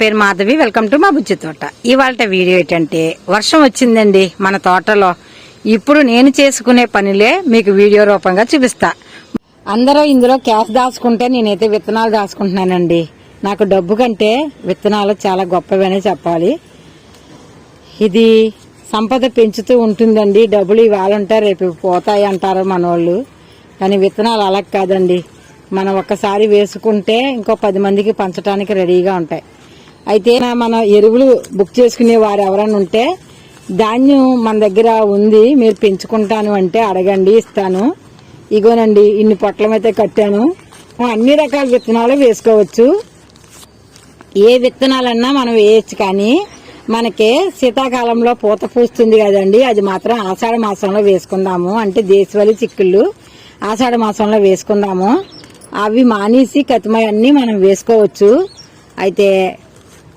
పేరు Madhavi. Welcome to మా బుజ్జి తోట. ఇవాళ వీడియో ఏంటంటే వర్షం వచ్చిందండి మన తోటలో. ఇప్పుడు నేను చేసుకునే పనిలే మీకు వీడియో రూపంగా చూపిస్తా. అందరూ ఇందులో క్యాష్ దాచుకుంటే నేనైతే విత్తనాలు దాచుకుంటున్నానండి. నాకు డబ్బు కంటే విత్తనాలు చాలా గొప్పవనే చెప్పాలి. ఇది సంపద పెంచుతూ ఉంటుందండి. డబ్బులు ఇవాళ ఉంటే రేపు పోతాయి అంటారు మన వాళ్ళు కానీ విత్తనాలు అలా కాదండి. మనం ఒక్కసారి వేసుకుంటే ఇంకో పది మందికి పంచడానికి రెడీగా ఉంటాయి. అయితే మనం మన ఎరువులు బుక్ చేసుకునే వారు ఎవరైనా ఉంటే ధాన్యం మన దగ్గర ఉంది మీరు పెంచుకుంటాను అంటే అడగండి ఇస్తాను. ఇగోనండి ఇన్ని పొట్లమైతే కట్టాను. అన్ని రకాల విత్తనాలు వేసుకోవచ్చు. ఏ విత్తనాలన్నా మనం వేయచ్చు కానీ మనకి శీతాకాలంలో పూత పూస్తుంది కదండి అది మాత్రం ఆషాఢ మాసంలో వేసుకుందాము. అంటే దేశవాళీ చిక్కుళ్ళు ఆషాఢ మాసంలో వేసుకుందాము. అవి మానేసి కతిమయన్నీ మనం వేసుకోవచ్చు. అయితే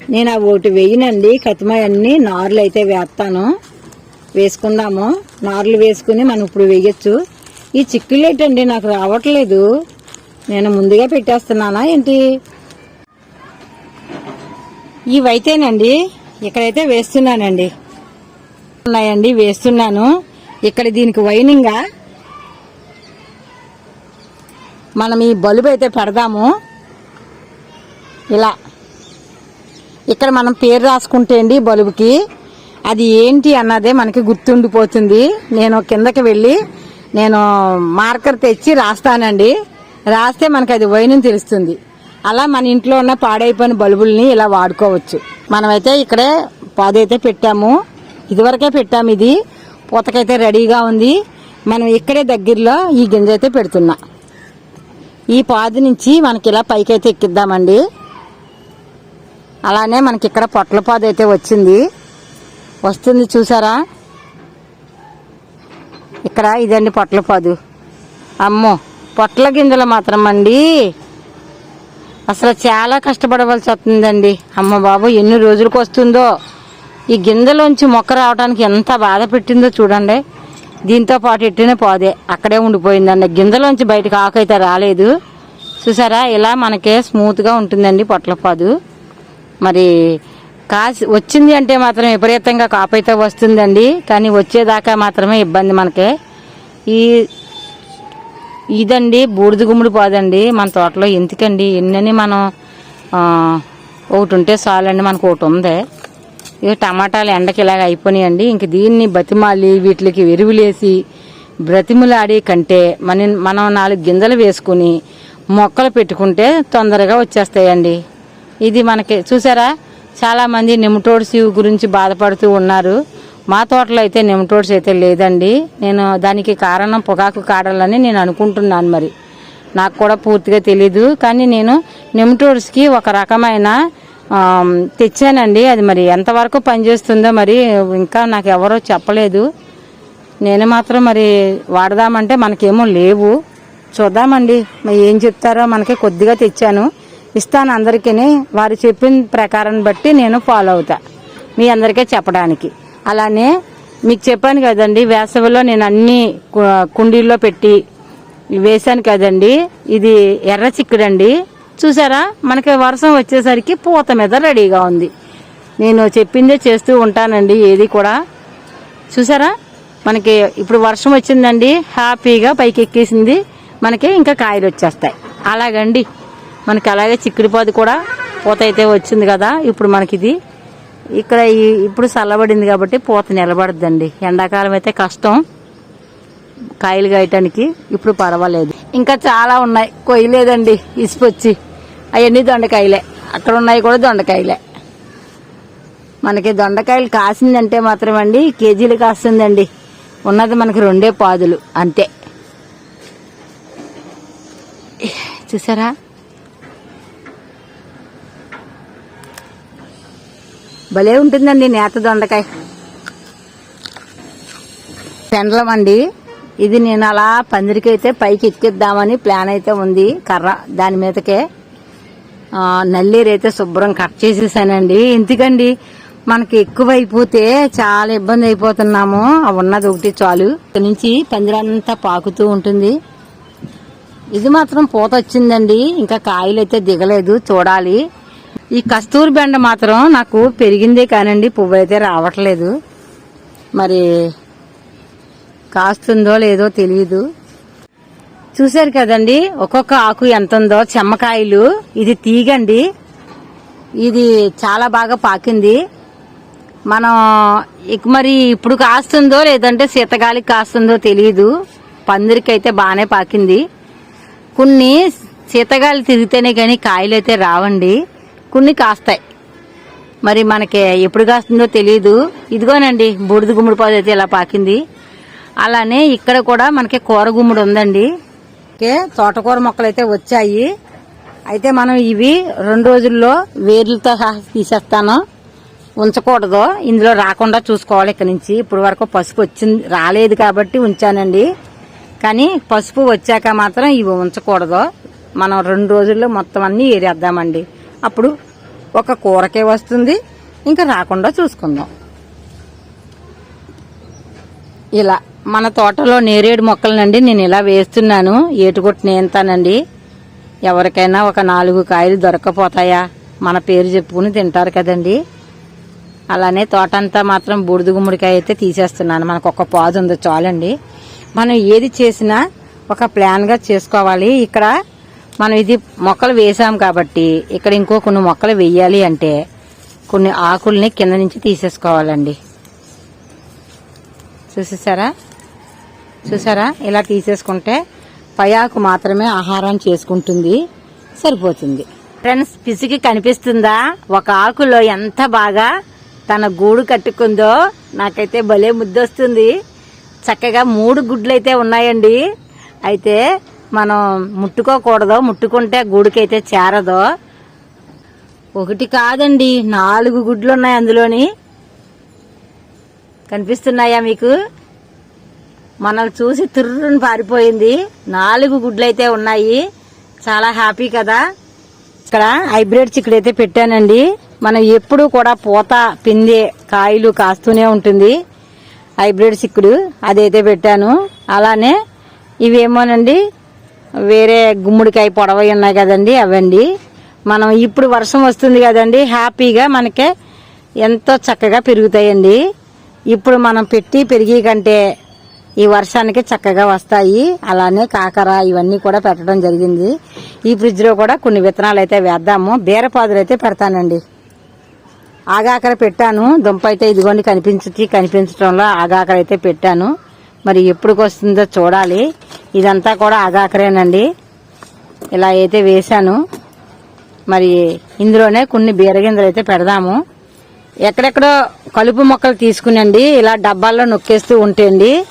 నేను ఆ ఒకటి వేయనండి. కతిమాయ నార్లు అయితే వేస్తాను. వేసుకుందాము. నార్లు వేసుకుని మనం ఇప్పుడు వేయచ్చు. ఈ చిక్కులు ఏంటండి నాకు రావట్లేదు. నేను ముందుగా పెట్టేస్తున్నానా ఏంటి? ఇవైతేనండి ఇక్కడైతే వేస్తున్నానండి. ఉన్నాయండి వేస్తున్నాను. ఇక్కడ దీనికి వైనింగా మనం ఈ బల్బు అయితే పెడదాము. ఇలా. ఇక్కడ మనం పేరు రాసుకుంటే అండి బల్బుకి. అది ఏంటి అన్నదే మనకి గుర్తుండిపోతుంది. నేను కిందకి వెళ్ళి నేను మార్కర్ తెచ్చి రాస్తానండి. రాస్తే మనకి అది వైనం తెలుస్తుంది. అలా మన ఇంట్లో ఉన్న పాడైపోయిన బల్బుల్ని ఇలా వాడుకోవచ్చు. మనమైతే ఇక్కడే పాదైతే పెట్టాము. ఇదివరకే పెట్టాము ఇది. పూతకైతే రెడీగా ఉంది. మనం ఇక్కడే దగ్గరలో ఈ గింజ అయితే పెడుతున్నా. ఈ పాది నుంచి మనకి ఇలా పైకైతే ఎక్కిద్దామండి. అలానే మనకి ఇక్కడ పొట్ల పాదు అయితే వచ్చింది. వస్తుంది చూసారా? ఇక్కడ ఇదండి పొట్ల పాదు అమ్మో పొట్ల గింజలు మాత్రం అండి. అసలు చాలా కష్టపడవలసి వస్తుందండి. అమ్మ బాబు ఎన్ని రోజులకు వస్తుందో. ఈ గింజలోంచి మొక్క రావడానికి ఎంత బాధ పెట్టిందో చూడండి. దీంతో పాటు ఎట్టిన పోదే అక్కడే ఉండిపోయిందండి. గింజలోంచి బయటకు ఆకైతే రాలేదు. చూసారా? ఇలా మనకే స్మూత్గా ఉంటుందండి పొట్లపాదు. మరి కాసి వచ్చింది అంటే మాత్రం విపరీతంగా కాపైతే వస్తుందండి. కానీ వచ్చేదాకా మాత్రమే ఇబ్బంది మనకి. ఈ ఇదండి బూడిద గుమ్మడి పోదండి మన తోటలో. ఎందుకండి? ఎన్నని మనం ఒకటి ఉంటే చాలండి మనకు ఒకటి ఉంది. ఇక టమాటాలు ఎండకి ఇలాగ అయిపోయినాయండి. ఇంక దీన్ని బతిమాలి వీటికి ఎరువులేసి బ్రతిములాడి కంటే మన మనం నాలుగు గింజలు వేసుకుని మొక్కలు పెట్టుకుంటే తొందరగా వచ్చేస్తాయండి. ఇది మనకి చూసారా? చాలా మంది గురించి బాధపడుతూ ఉన్నారు. మా తోటలో అయితే నెమటోడ్స్ అయితే లేదండి. నేను దానికి కారణం పొగాకు కాడాలని నేను అనుకుంటున్నాను మరి. నాకు కూడా పూర్తిగా తెలీదు. కానీ నేను నెమటోడ్స్కి ఒక రకమైన తెచ్చానండి. అది మరి ఎంతవరకు పనిచేస్తుందో మరి ఇంకా నాకు ఎవరో చెప్పలేదు. నేను మాత్రం మరి వాడదామంటే మనకేమో లేవు. చూద్దామండి. ఏం చెప్తారో మనకి కొద్దిగా తెచ్చాను. ఇస్తాను అందరికీ వారు చెప్పిన ప్రకారం బట్టి నేను ఫాలో అవుతా. మీ అందరికీ చెప్పడానికి. అలానే మీకు చెప్పాను కదండి వేసవిలో నేను అన్ని కుండీల్లో పెట్టి వేశాను కదండి. ఇది ఎర్ర చిక్కుడండి. చూసారా? మనకి వర్షం వచ్చేసరికి పూత మీద రెడీగా ఉంది. నేను చెప్పిందే చేస్తూ ఉంటానండి ఏది కూడా. చూసారా? మనకి ఇప్పుడు వర్షం వచ్చిందండి హ్యాపీగా పైకి ఎక్కేసింది మనకి ఇంకా కాయలు వచ్చేస్తాయి. అలాగండి. మనకి అలాగే చిక్కుడుపాది కూడా పూత అయితే వచ్చింది కదా. ఇప్పుడు మనకి ఇది ఇక్కడ ఇప్పుడు చల్లబడింది కాబట్టి పూత నిలబడద్దండి. ఎండాకాలం అయితే కష్టం. కాయలు కాయటానికి ఇప్పుడు పర్వాలేదు. ఇంకా చాలా ఉన్నాయి. కొయ్యలేదండి ఇసుకొచ్చి అవన్నీ దొండకాయలే. అక్కడ ఉన్నాయి కూడా దొండకాయలే. మనకి దొండకాయలు కాసిందంటే మాత్రం అండి కేజీలు కాస్తుందండి. ఉన్నది మనకి రెండే పాదులు అంతే. చూసారా? భలే ఉంటుందండి నేత దొండకాయ. పెండలం అండి ఇది నేను అలా పందిరికైతే పైకి ఎక్కిద్దామని ప్లాన్ అయితే ఉంది కర్ర దాని మీదకే. నల్లేరు అయితే శుభ్రం కట్ చేసేసానండి. ఎందుకండి మనకి ఎక్కువైపోతే చాలా ఇబ్బంది అయిపోతున్నాము. ఉన్నది ఒకటి చాలు. ఇక్కడ నుంచి పందిరంతా పాకుతూ ఉంటుంది. ఇది మాత్రం పూత వచ్చిందండి. ఇంకా కాయలు అయితే దిగలేదు చూడాలి. ఈ కస్తూరి బెండ మాత్రం నాకు పెరిగిందే కానండి పువ్వు అయితే రావట్లేదు. మరి కాస్తుందో లేదో తెలియదు చూశారు కదండి ఒక్కొక్క ఆకు ఎంత ఉందో చెమ్మకాయలు ఇది తీగండి. ఇది చాలా బాగా పాకింది. మనం ఇక మరి ఇప్పుడు కాస్తుందో లేదంటే శీతగాలికి కాస్తుందో తెలియదు పందిరికైతే బాగానే పాకింది. కొన్ని శీతగాలి తిరిగితేనే కానీ కాయలు అయితే రావండి. కొన్ని కాస్తాయి. మరి మనకి ఎప్పుడు కాస్తుందో తెలియదు ఇదిగోనండి బూడిద గుమ్మడి పాదు అయితే ఇలా పాకింది. అలానే ఇక్కడ కూడా మనకి కూర గుమ్మడి ఉందండి. ఓకే తోటకూర మొక్కలు అయితే వచ్చాయి. అయితే మనం ఇవి రెండు రోజుల్లో వేర్లతో తీసేస్తాను. ఉంచకూడదు. ఇందులో రాకుండా చూసుకోవాలి ఇక్కడ నుంచి. ఇప్పుడు వరకు పసుపు వచ్చింది రాలేదు కాబట్టి ఉంచానండి. కానీ పసుపు వచ్చాక మాత్రం ఇవి ఉంచకూడదు. మనం రెండు రోజుల్లో మొత్తం అన్నీ ఏరేద్దామండి. అప్పుడు ఒక కూరకే వస్తుంది. ఇంకా రాకుండా చూసుకుందాం. ఇలా మన తోటలో నేరేడు మొక్కలనండి నేను ఇలా వేస్తున్నాను. ఏటుకొట్టి నేంతానండి. ఎవరికైనా ఒక నాలుగు కాయలు దొరకపోతాయా? మన పేరు చెప్పుకుని తింటారు కదండి. అలానే తోట అంతా మాత్రం బూడిద గుమ్మడికాయ అయితే తీసేస్తున్నాను. మనకు ఒక పాదు ఉంది చాలండి. మనం ఏది చేసినా ఒక ప్లాన్గా చేసుకోవాలి. ఇక్కడ మనం ఇది మొక్కలు వేసాం కాబట్టి ఇక్కడ ఇంకో కొన్ని మొక్కలు వేయాలి అంటే కొన్ని ఆకుల్ని కింద నుంచి తీసేసుకోవాలండి. చూసేసారా? చూసారా? ఇలా తీసేసుకుంటే పై ఆకు మాత్రమే ఆహారం చేసుకుంటుంది సరిపోతుంది. ఫ్రెండ్స్ పిసికి కనిపిస్తుందా? ఒక ఆకులో ఎంత బాగా తన గూడు కట్టుకుందో నాకైతే భలే ముద్దొస్తుంది. చక్కగా మూడు గుడ్లు అయితే ఉన్నాయండి. అయితే మనం ముట్టుకోకూడదు ముట్టుకుంటే గూడుకైతే చేరదు? ఒకటి కాదండి నాలుగు గుడ్లు ఉన్నాయి అందులోని. కనిపిస్తున్నాయా మీకు? మనల్ని చూసి తుర్రుని పారిపోయింది. నాలుగు గుడ్లు అయితే ఉన్నాయి. చాలా హ్యాపీ కదా? ఇక్కడ హైబ్రిడ్ చిక్కుడు అయితే పెట్టానండి. మనం ఎప్పుడు కూడా పూత పిందే కాయలు కాస్తూనే ఉంటుంది. హైబ్రిడ్ చిక్కుడు అదైతే పెట్టాను. అలానే ఇవేమోనండి వేరే గుమ్మడికాయ పొడవ ఉన్నాయి కదండి అవండి. మనం ఇప్పుడు వర్షం వస్తుంది కదండి హ్యాపీగా మనకి ఎంతో చక్కగా పెరుగుతాయండి. ఇప్పుడు మనం పెట్టి పెరిగి కంటే ఈ వర్షానికి చక్కగా వస్తాయి. అలానే కాకర ఇవన్నీ కూడా పెట్టడం జరిగింది. ఈ ఫ్రిడ్జ్లో కూడా కొన్ని విత్తనాలు అయితే వేద్దాము. బీరపాదులు అయితే పెడతానండి. ఆగాకర పెట్టాను. దుంప అయితే ఇదిగోండి కనిపించి కనిపించడంలో ఆగాకర అయితే పెట్టాను. మరి ఎప్పుడుకి వస్తుందో చూడాలి. ఇదంతా కూడా ఆగాకరేనండి. ఇలా అయితే వేశాను. మరి ఇందులోనే కొన్ని బీరగింజలు అయితే పెడదాము. ఎక్కడెక్కడో కలుపు మొక్కలు తీసుకునండి. ఇలా డబ్బాల్లో నొక్కేస్తూ ఉంటేండి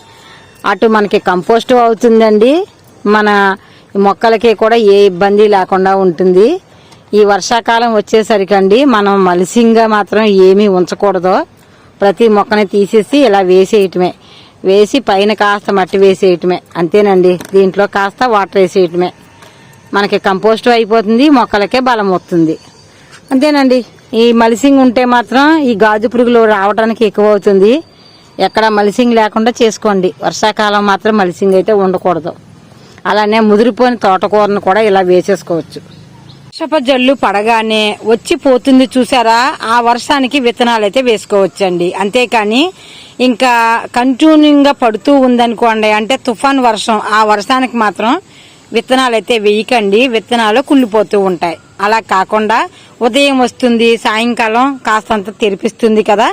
అటు మనకి కంపోస్ట్ అవుతుందండి. మన మొక్కలకి కూడా ఏ ఇబ్బంది లేకుండా ఉంటుంది. ఈ వర్షాకాలం వచ్చేసరికి అండి మనం మలిసింగా మాత్రం ఏమీ ఉంచకూడదు. ప్రతి మొక్కని తీసేసి ఇలా వేసేయటమే. వేసి పైన కాస్త మట్టి వేసేయటమే. అంతేనండి. దీంట్లో కాస్త వాటర్ వేసేయటమే. మనకి కంపోస్ట్ అయిపోతుంది మొక్కలకే బలం వస్తుంది. అంతేనండి. ఈ మలిసింగ్ ఉంటే మాత్రం ఈ గాజు పురుగులు రావడానికి ఎక్కువ అవుతుంది ఎక్కడ మలిసింగ్ లేకుండా చేసుకోండి. వర్షాకాలం మాత్రం మలిసింగ్ అయితే ఉండకూడదు. అలానే ముదిరిపోయిన తోటకూరను కూడా ఇలా వేసేసుకోవచ్చు. వర్షపు జల్లు పడగానే వచ్చి పోతుంది చూసారా? ఆ వర్షానికి విత్తనాలు అయితే వేసుకోవచ్చండి. అంతేకాని ఇంకా కంటిన్యూగా పడుతూ ఉందనుకోండి అంటే తుఫాన్ వర్షం ఆ వర్షానికి మాత్రం విత్తనాలు అయితే వేయకండి. విత్తనాలు కుళ్ళిపోతూ ఉంటాయి. అలా కాకుండా ఉదయం వస్తుంది సాయంకాలం కాస్తంత తెరిపిస్తుంది కదా.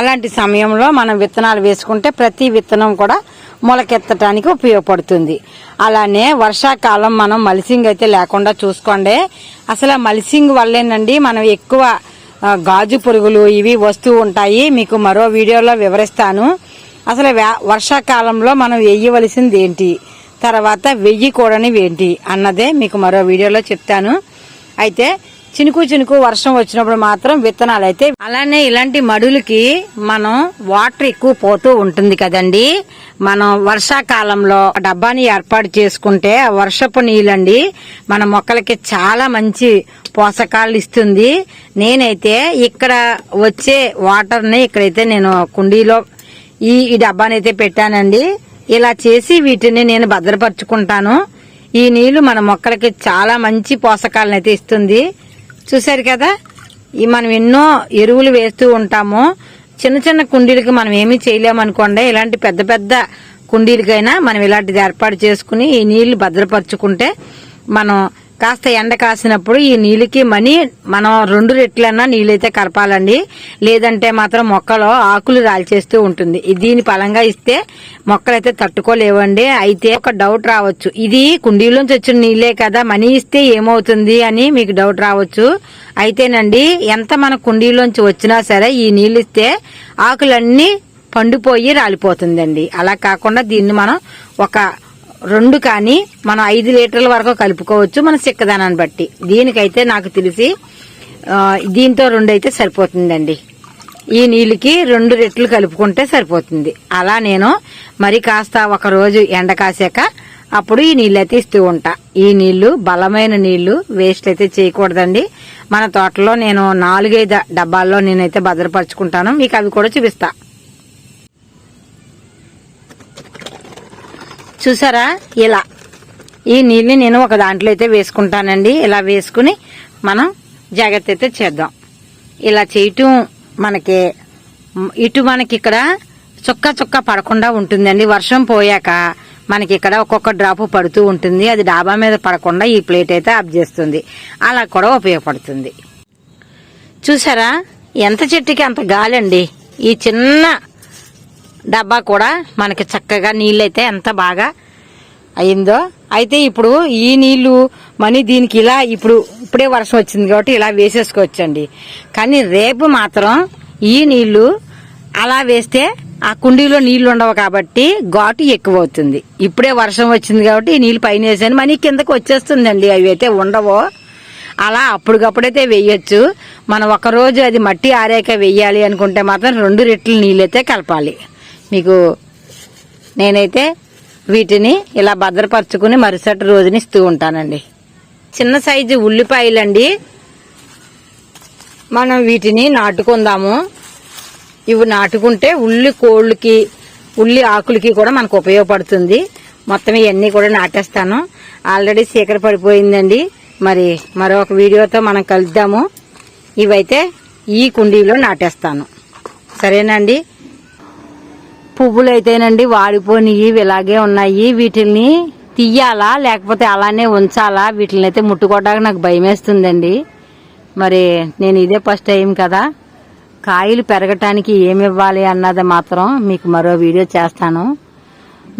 అలాంటి సమయంలో మనం విత్తనాలు వేసుకుంటే ప్రతి విత్తనం కూడా మొలకెత్తడానికి ఉపయోగపడుతుంది. అలానే వర్షాకాలం మనం మలిసింగ్ అయితే లేకుండా చూసుకోండి. అసలు ఆ మలిసింగ్ వల్లేనండి మనం ఎక్కువ గాజు పురుగులు ఇవి వస్తూ ఉంటాయి. మీకు మరో వీడియోలో వివరిస్తాను. అసలు వ్యా- వర్షాకాలంలో మనం వేయవలసింది ఏంటి? తర్వాత వెయ్యి కూడనివి ఏంటి అన్నదే మీకు మరో వీడియోలో చెప్తాను. అయితే చినుకు చినుకు వర్షం వచ్చినప్పుడు మాత్రం విత్తనాలు అయితే అలానే ఇలాంటి మడులకి మనం వాటర్ ఎక్కువ పోతూ ఉంటుంది కదండి. మనం వర్షాకాలంలో డబ్బాని ఏర్పాటు చేసుకుంటే వర్షపు నీళ్ళండి మన మొక్కలకి చాలా మంచి పోషకాలు ఇస్తుంది. నేనైతే ఇక్కడ వచ్చే వాటర్ని ఇక్కడైతే నేను కుండీలో ఈ ఈ డబ్బాని అయితే పెట్టానండి. ఇలా చేసి వీటిని నేను భద్రపరుచుకుంటాను. ఈ నీళ్ళు మన మొక్కలకి చాలా మంచి పోషకాలను అయితే ఇస్తుంది. చూశారు కదా? ఈ మనం ఎన్నో ఎరువులు వేస్తూ ఉంటాము. చిన్న చిన్న కుండీలకి మనం ఏమీ చేయలేమనుకోండి. ఇలాంటి పెద్ద పెద్ద కుండీలకైనా మనం ఇలాంటిది ఏర్పాటు చేసుకుని ఈ నీళ్ళు భద్రపరుచుకుంటే మనం కాస్త ఎండ కాసినప్పుడు ఈ నీళ్ళకి మనీ మనం రెండు రెట్లన్నా నీళ్ళైతే కలపాలండి లేదంటే మాత్రం మొక్కలో ఆకులు రాల్చేస్తూ ఉంటుంది. దీని పలంగా ఇస్తే మొక్కలైతే తట్టుకోలేవండి. అయితే ఒక డౌట్ రావచ్చు. ఇది కుండీలోంచి వచ్చిన నీళ్ళే కదా మనీ ఇస్తే ఏమవుతుంది అని మీకు డౌట్ రావచ్చు. అయితేనండి ఎంత మన కుండీలోంచి వచ్చినా సరే ఈ నీళ్ళు ఇస్తే ఆకులన్నీ పండిపోయి రాలిపోతుందండి. అలా కాకుండా దీన్ని మనం ఒక రెండు కానీ మనం ఐదు లీటర్ల వరకు కలుపుకోవచ్చు మన చిక్కదనాన్ని బట్టి. దీనికైతే నాకు తెలిసి దీంతో రెండు అయితే సరిపోతుందండి. ఈ నీళ్ళకి రెండు రెట్లు కలుపుకుంటే సరిపోతుంది. అలా నేను మరి కాస్త ఒక రోజు ఎండ కాసాక అప్పుడు ఈ నీళ్ళు అయితే ఇస్తూ ఉంటా. ఈ నీళ్ళు బలమైన నీళ్ళు వేస్ట్ అయితే చేయకూడదండి. మన తోటలో నేను నాలుగైదు డబ్బాల్లో నేనైతే భద్రపరుచుకుంటాను. మీకు అవి కూడా చూపిస్తా. చూసారా? ఇలా. ఈ నీళ్ళని నేను ఒక దాంట్లో అయితే వేసుకుంటానండి. ఇలా వేసుకుని మనం జాగ్రత్త అయితే చేద్దాం. ఇలా చేయటం మనకి ఇటు మనకి ఇక్కడ చుక్క చుక్క పడకుండా ఉంటుందండి. వర్షం పోయాక మనకి ఇక్కడ ఒక్కొక్క డ్రాప్ పడుతూ ఉంటుంది. అది డాబా మీద పడకుండా ఈ ప్లేట్ అయితే ఆఫ్ చేస్తుంది. అలా కూడా ఉపయోగపడుతుంది. చూసారా? ఎంత చెట్టుకి అంత గాలండి. ఈ చిన్న డబ్బా కూడా మనకి చక్కగా నీళ్ళైతే ఎంత బాగా అయిందో. అయితే ఇప్పుడు ఈ నీళ్ళు మనీ దీనికి ఇలా ఇప్పుడు ఇప్పుడే వర్షం వచ్చింది కాబట్టి ఇలా వేసేసుకోవచ్చండి. కానీ రేపు మాత్రం ఈ నీళ్ళు అలా వేస్తే ఆ కుండీలో నీళ్ళు ఉండవు కాబట్టి ఘాటు ఎక్కువ అవుతుంది ఇప్పుడే వర్షం వచ్చింది కాబట్టి ఈ నీళ్ళు పైన వేసాను మనీ కిందకి వచ్చేస్తుందండి. అవి అయితే ఉండవు. అలా అప్పటికప్పుడైతే వేయచ్చు. మనం ఒక రోజు అది మట్టి ఆరాక వెయ్యాలి అనుకుంటే మాత్రం రెండు రెట్లు నీళ్ళైతే కలపాలి. మీకు నేనైతే వీటిని ఇలా భద్రపరచుకుని మరుసటి రోజుని ఇస్తూ ఉంటానండి. చిన్న సైజు ఉల్లిపాయలండి. మనం వీటిని నాటుకుందాము. ఇవి నాటుకుంటే ఉల్లి కోళ్ళకి ఉల్లి ఆకులకి కూడా మనకు ఉపయోగపడుతుంది. మొత్తం ఇవన్నీ కూడా నాటేస్తాను. ఆల్రెడీ సీకర పడిపోయిందండి. మరి మరొక వీడియోతో మనం కలుద్దాము. ఇవైతే ఈ కుండీలో నాటేస్తాను. సరేనండి పువ్వులు అయితేనండి వాడిపోయినవి ఇలాగే ఉన్నాయి. వీటిల్ని తీయాలా లేకపోతే అలానే ఉంచాలా? వీటిని అయితే ముట్టుకోవడానికి నాకు భయం వేస్తుందండి మరి నేను ఇదే ఫస్ట్ టైం కదా. కాయలు పెరగటానికి ఏమి ఇవ్వాలి అన్నది మాత్రం మీకు మరో వీడియో చేస్తాను.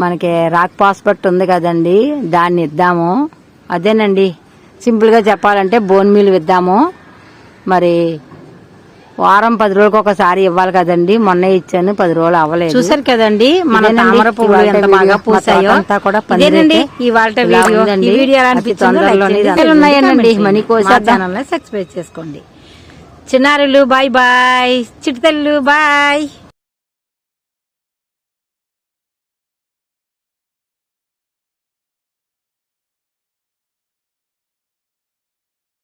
మనకి రాక్ పాస్పట్ ఉంది కదండి దాన్ని ఇద్దాము. అదేనండి సింపుల్గా చెప్పాలంటే బోన్ మీల్ ఇద్దాము. మరి వారం పది రోజులకు ఒకసారి ఇవ్వాలి కదండి. మొన్న ఇచ్చాను పది రోజులు అవ్వలేదు. చూసారు కదండి మన తామర పువ్వులు ఎంత బాగా పూసాయో? తోటంతా కూడా అయితే ఇవాళ వీడియో. వీడియో అతి ఉన్నాయండి కామెంట్ మనీ. కోసం మా ఛానల్ని సబ్స్క్రైబ్ చేసుకోండి. చిన్నారులు బాయ్ బాయ్. చిటితల్లు బాయ్.